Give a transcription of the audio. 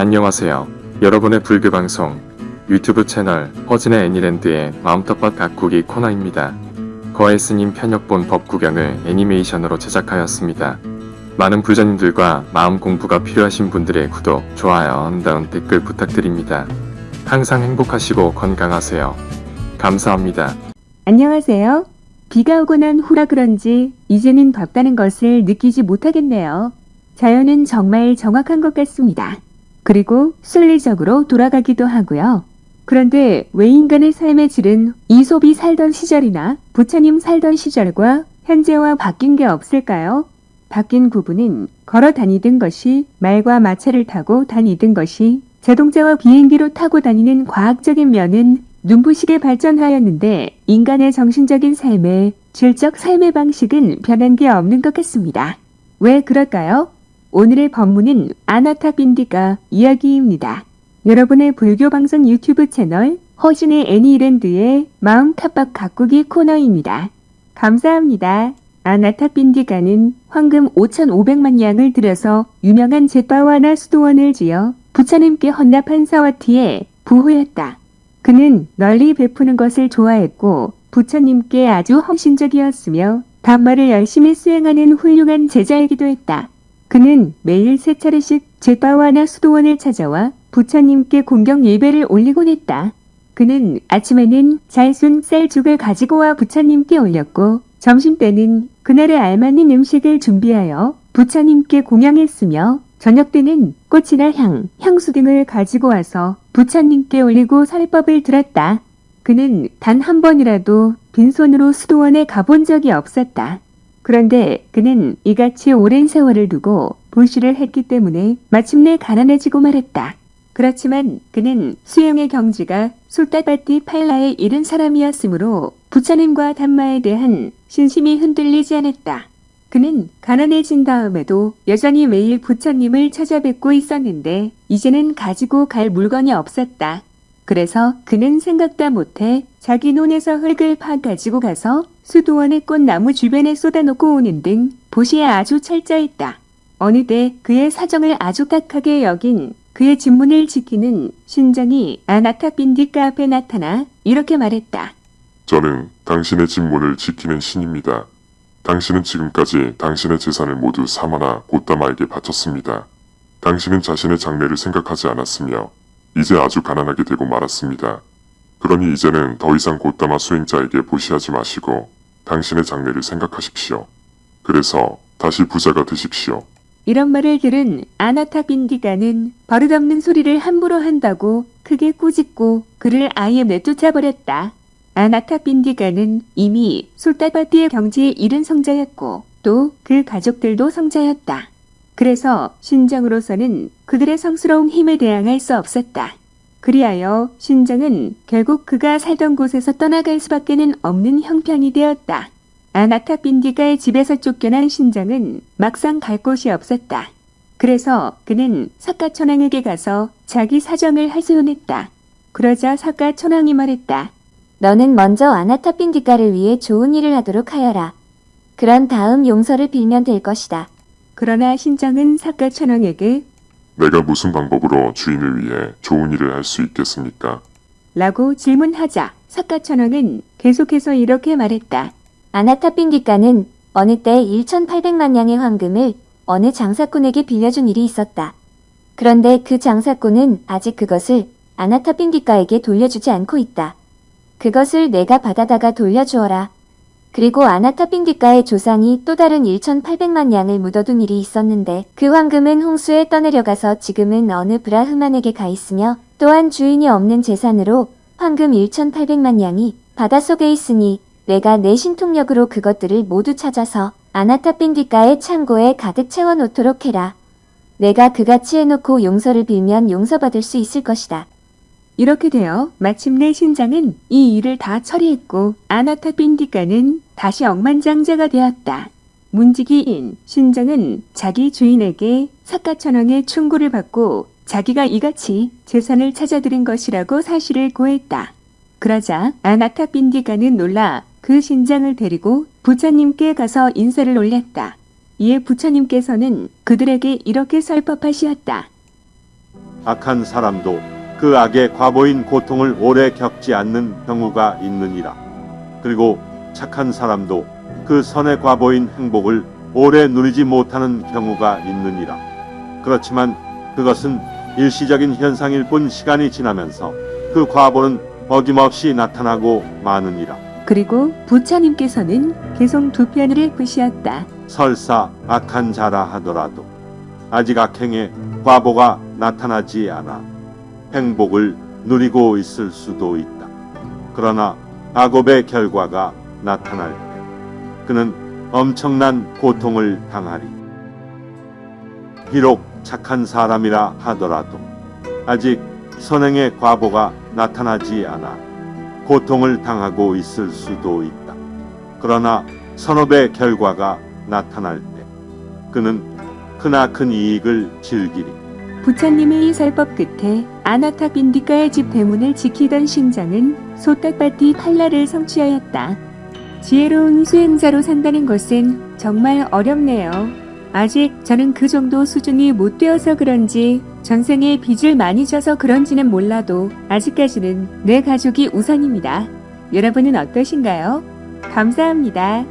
안녕하세요. 여러분의 불교 방송 유튜브 채널 허진의 애니랜드의 마음텃밭 가꾸기 코너입니다. 거의 스님 편역본 법구경을 애니메이션으로 제작하였습니다. 많은 불자님들과 마음 공부가 필요하신 분들의 구독, 좋아요, 아름다운 댓글 부탁드립니다. 항상 행복하시고 건강하세요. 감사합니다. 안녕하세요. 비가 오고 난 후라 그런지 이제는 덥다는 것을 느끼지 못하겠네요. 자연은 정말 정확한 것 같습니다. 그리고 순리적으로 돌아가기도 하고요. 그런데 왜 인간의 삶의 질은 이솝이 살던 시절이나 부처님 살던 시절과 현재와 바뀐 게 없을까요? 바뀐 부분은 걸어 다니던 것이 말과 마차를 타고 다니던 것이 자동차와 비행기로 타고 다니는 과학적인 면은 눈부시게 발전하였는데 인간의 정신적인 삶의 질적 삶의 방식은 변한 게 없는 것 같습니다. 왜 그럴까요? 오늘의 법문은 아나타 빈디가 이야기입니다. 여러분의 불교 방송 유튜브 채널 허신의 애니랜드의 마음 탑박 가꾸기 코너입니다. 감사합니다. 아나타 빈디가는 황금 5,500만 양을 들여서 유명한 제빠와나 수도원을 지어 부처님께 헌납한 사와티의 부호였다. 그는 널리 베푸는 것을 좋아했고 부처님께 아주 헌신적이었으며 단말을 열심히 수행하는 훌륭한 제자이기도 했다. 그는 매일 세 차례씩 제빠와나 수도원을 찾아와 부처님께 공경 예배를 올리곤 했다. 그는 아침에는 잘순 쌀죽을 가지고 와 부처님께 올렸고 점심때는 그날에 알맞는 음식을 준비하여 부처님께 공양했으며 저녁 때는 꽃이나 향, 향수 등을 가지고 와서 부처님께 올리고 설법을 들었다. 그는 단 한 번이라도 빈손으로 수도원에 가본 적이 없었다. 그런데 그는 이같이 오랜 세월을 두고 불시를 했기 때문에 마침내 가난해지고 말했다. 그렇지만 그는 수영의 경지가 솔따바띠 팔라에 이른 사람이었으므로 부처님과 담마에 대한 신심이 흔들리지 않았다. 그는 가난해진 다음에도 여전히 매일 부처님을 찾아뵙고 있었는데 이제는 가지고 갈 물건이 없었다. 그래서 그는 생각다 못해 자기 논에서 흙을 파 가지고 가서 수도원의 꽃나무 주변에 쏟아놓고 오는 등 보시에 아주 철저했다. 어느 때 그의 사정을 아주 딱하게 여긴 그의 집문을 지키는 신정이 아나타 빈디카 앞에 나타나 이렇게 말했다. 저는 당신의 집문을 지키는 신입니다. 당신은 지금까지 당신의 재산을 모두 사마나 고따마에게 바쳤습니다. 당신은 자신의 장래를 생각하지 않았으며 이제 아주 가난하게 되고 말았습니다. 그러니 이제는 더 이상 고따마 수행자에게 보시하지 마시고 당신의 장래를 생각하십시오. 그래서 다시 부자가 되십시오. 이런 말을 들은 아나타 빈디가는 버릇없는 소리를 함부로 한다고 크게 꾸짖고 그를 아예 내쫓아버렸다. 아나타 빈디가는 이미 솔따바티의 경지에 이른 성자였고 또 그 가족들도 성자였다. 그래서 신정으로서는 그들의 성스러운 힘에 대항할 수 없었다. 그리하여 신정은 결국 그가 살던 곳에서 떠나갈 수밖에는 없는 형편이 되었다. 아나타 빈디가의 집에서 쫓겨난 신정은 막상 갈 곳이 없었다. 그래서 그는 사카천왕에게 가서 자기 사정을 하소연했다. 그러자 사카천왕이 말했다. 너는 먼저 아나타핀디가를 위해 좋은 일을 하도록 하여라. 그런 다음 용서를 빌면 될 것이다. 그러나 신정은 사카천왕에게 내가 무슨 방법으로 주인을 위해 좋은 일을 할 수 있겠습니까? 라고 질문하자 사카천왕은 계속해서 이렇게 말했다. 아나타핀디가는 어느 때 1,800만 양의 황금을 어느 장사꾼에게 빌려준 일이 있었다. 그런데 그 장사꾼은 아직 그것을 아나타핀디가에게 돌려주지 않고 있다. 그것을 내가 받아다가 돌려주어라. 그리고 아나타핀디가의 조상이 또 다른 1,800만 양을 묻어둔 일이 있었는데 그 황금은 홍수에 떠내려가서 지금은 어느 브라흐만에게 가 있으며 또한 주인이 없는 재산으로 황금 1,800만 양이 바닷속에 있으니 내가 내 신통력으로 그것들을 모두 찾아서 아나타핀디가의 창고에 가득 채워놓도록 해라. 내가 그같이 해놓고 용서를 빌면 용서받을 수 있을 것이다. 이렇게 되어 마침내 신장은 이 일을 다 처리했고 아나타 빈디가는 다시 억만장자가 되었다. 문지기인 신장은 자기 주인에게 사카천왕의 충고를 받고 자기가 이같이 재산을 찾아들인 것이라고 사실을 고했다. 그러자 아나타 빈디가는 놀라 그 신장을 데리고 부처님께 가서 인사를 올렸다. 이에 부처님께서는 그들에게 이렇게 설법하시었다. 악한 사람도 그 악의 과보인 고통을 오래 겪지 않는 경우가 있느니라. 그리고 착한 사람도 그 선의 과보인 행복을 오래 누리지 못하는 경우가 있느니라. 그렇지만 그것은 일시적인 현상일 뿐 시간이 지나면서 그 과보는 어김없이 나타나고 마느니라. 그리고 부처님께서는 계속 두 편을 푸시었다. 설사 악한 자라 하더라도 아직 악행의 과보가 나타나지 않아 행복을 누리고 있을 수도 있다. 그러나 악업의 결과가 나타날 때 그는 엄청난 고통을 당하리. 비록 착한 사람이라 하더라도 아직 선행의 과보가 나타나지 않아 고통을 당하고 있을 수도 있다. 그러나 선업의 결과가 나타날 때 그는 크나큰 이익을 즐기리. 부처님의 설법 끝에 아나타 빈디가의 집 대문을 지키던 신장은 소딱바티 팔라를 성취하였다. 지혜로운 수행자로 산다는 것은 정말 어렵네요. 아직 저는 그 정도 수준이 못 되어서 그런지 전생에 빚을 많이 져서 그런지는 몰라도 아직까지는 내 가족이 우선입니다. 여러분은 어떠신가요? 감사합니다.